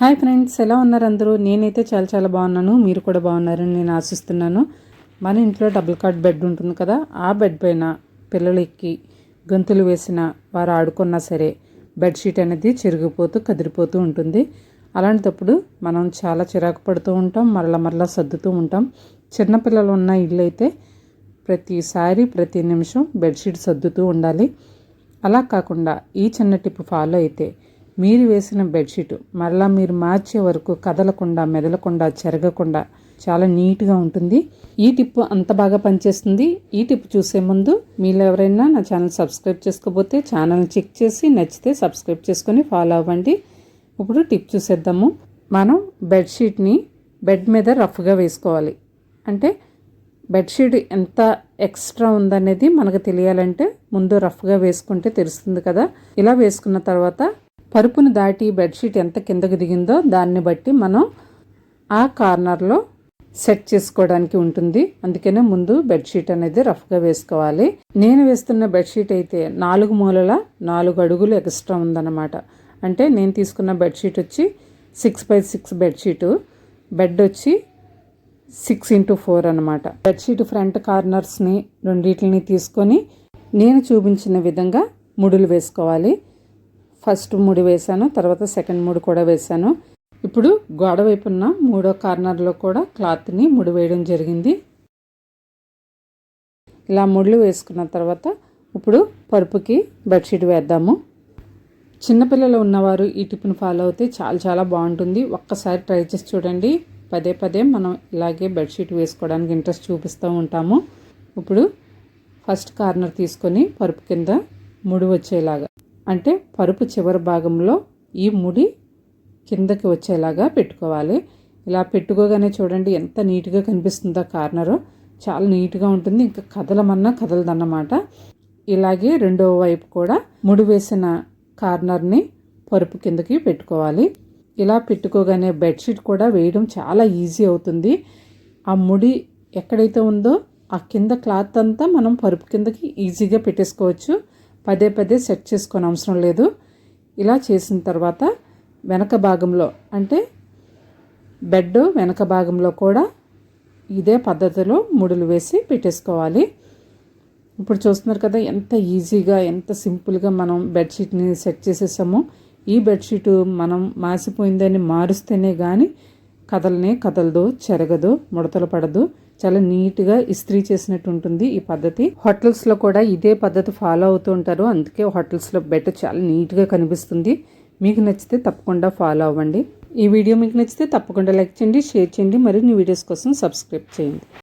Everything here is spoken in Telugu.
హాయ్ ఫ్రెండ్స్ ఎలా ఉన్నారు అందరూ? నేనైతే చాలా చాలా బాగున్నాను. మీరు కూడా బాగున్నారని నేను ఆశిస్తున్నాను. మన ఇంట్లో డబుల్ కాట్ బెడ్ ఉంటుంది కదా ఆ బెడ్ పైన పిల్లలు ఎక్కి గొంతులు వేసిన వారు ఆడుకున్నా సరే బెడ్షీట్ అనేది చిరిగిపోతూ కదిరిపోతూ ఉంటుంది. అలాంటప్పుడు మనం చాలా చిరాకు పడుతూ ఉంటాం మరలా మరలా సర్దుతూ ఉంటాం. చిన్నపిల్లలు ఉన్న ఇల్లు అయితే ప్రతిసారి ప్రతి నిమిషం బెడ్షీట్ సర్దుతూ ఉండాలి. అలా కాకుండా ఈ చిన్న టిప్ ఫాలో అయితే మీరు వేసిన బెడ్షీట్ మరలా మీరు మార్చే వరకు కదలకుండా మెదలకుండా చెరగకుండా చాలా నీట్గా ఉంటుంది. ఈ టిప్ అంత బాగా పనిచేస్తుంది. ఈ టిప్ చూసే ముందు మీరు ఎవరైనా నా ఛానల్ సబ్స్క్రైబ్ చేసుకోకపోతే ఛానల్ చెక్ చేసి నచ్చితే సబ్స్క్రైబ్ చేసుకొని ఫాలో అవ్వండి. ఇప్పుడు టిప్ చూసేద్దాము. మనం బెడ్షీట్ని బెడ్ మీద రఫ్గా వేసుకోవాలి. అంటే బెడ్షీట్ ఎంత ఎక్స్ట్రా ఉందనేది మనకు తెలియాలంటే ముందు రఫ్గా వేసుకుంటే తెలుస్తుంది కదా. ఇలా వేసుకున్న తర్వాత పరుపును దాటి బెడ్షీట్ ఎంత కిందకు దిగిందో దాన్ని బట్టి మనం ఆ కార్నర్లో సెట్ చేసుకోవడానికి ఉంటుంది. అందుకనే ముందు బెడ్షీట్ అనేది రఫ్గా వేసుకోవాలి. నేను వేస్తున్న బెడ్షీట్ అయితే నాలుగు మూలల నాలుగు అడుగులు ఎక్స్ట్రా ఉందన్నమాట. అంటే నేను తీసుకున్న బెడ్షీట్ వచ్చి six by six bedsheet. Bed వచ్చి సిక్స్ ఇంటూ ఫోర్ అనమాట బెడ్షీట్ ఫ్రంట్ కార్నర్స్ని రెండింటిని తీసుకొని నేను చూపించిన విధంగా ముడులు వేసుకోవాలి. ఫస్ట్ ముడి వేశాను తర్వాత సెకండ్ ముడి కూడా వేశాను. ఇప్పుడు గోడ వైపున్న మూడో కార్నర్లో కూడా క్లాత్ని ముడి వేయడం జరిగింది. ఇలా ముడులు వేసుకున్న తర్వాత ఇప్పుడు పరుపుకి బెడ్షీట్ వేద్దాము. చిన్నపిల్లలు ఉన్నవారు ఈ టిప్ని ఫాలో అయితే చాలా చాలా బాగుంటుంది. ఒక్కసారి ట్రై చేసి చూడండి. పదే పదే మనం ఇలాగే బెడ్షీట్ వేసుకోవడానికి ఇంట్రెస్ట్ చూపిస్తూ ఉంటాము. ఇప్పుడు ఫస్ట్ కార్నర్ తీసుకొని పరుపు కింద ముడి వచ్చేలాగా. అంటే పరుపు చివరి భాగంలో ఈ ముడి కిందకి వచ్చేలాగా పెట్టుకోవాలి. ఇలా పెట్టుకోగానే చూడండి ఎంత నీట్గా కనిపిస్తుందో కార్నరు. చాలా నీట్గా ఉంటుంది. ఇంకా కదలమన్నా కదలదన్నమాట. ఇలాగే రెండవ వైపు కూడా ముడి వేసిన కార్నర్ని పరుపు కిందకి పెట్టుకోవాలి. ఇలా పెట్టుకోగానే బెడ్షీట్ కూడా వేయడం చాలా ఈజీ అవుతుంది. ఆ ముడి ఎక్కడైతే ఉందో ఆ కింద క్లాత్ అంతా మనం పరుపు కిందకి ఈజీగా పెట్టేసుకోవచ్చు. పదే పదే సెట్ చేసుకొని అవసరం లేదు. ఇలా చేసిన తర్వాత వెనక భాగంలో అంటే బెడ్ వెనక భాగంలో కూడా ఇదే పద్ధతిలో ముడులు వేసి పెట్టేసుకోవాలి. ఇప్పుడు చూస్తున్నారు కదా ఎంత ఈజీగా ఎంత సింపుల్గా మనం బెడ్షీట్ని సెట్ చేసేసామో. ఈ బెడ్షీట్ మనం మాసిపోయిందని మారుస్తేనే కానీ కదలనే కదలదు చెరగదు ముడతలు పడదు. చాలా నీట్గా ఇస్త్రీ చేసినట్టు ఉంటుంది ఈ పద్ధతి. హోటల్స్లో కూడా ఇదే పద్ధతి ఫాలో అవుతూ ఉంటారు. అందుకే హోటల్స్లో బెడ్ చాలా నీట్గా కనిపిస్తుంది. మీకు నచ్చితే తప్పకుండా ఫాలో అవ్వండి. ఈ వీడియో మీకు నచ్చితే తప్పకుండా లైక్ చేయండి షేర్ చేయండి. మరిన్ని నీ వీడియోస్ కోసం సబ్స్క్రైబ్ చేయండి.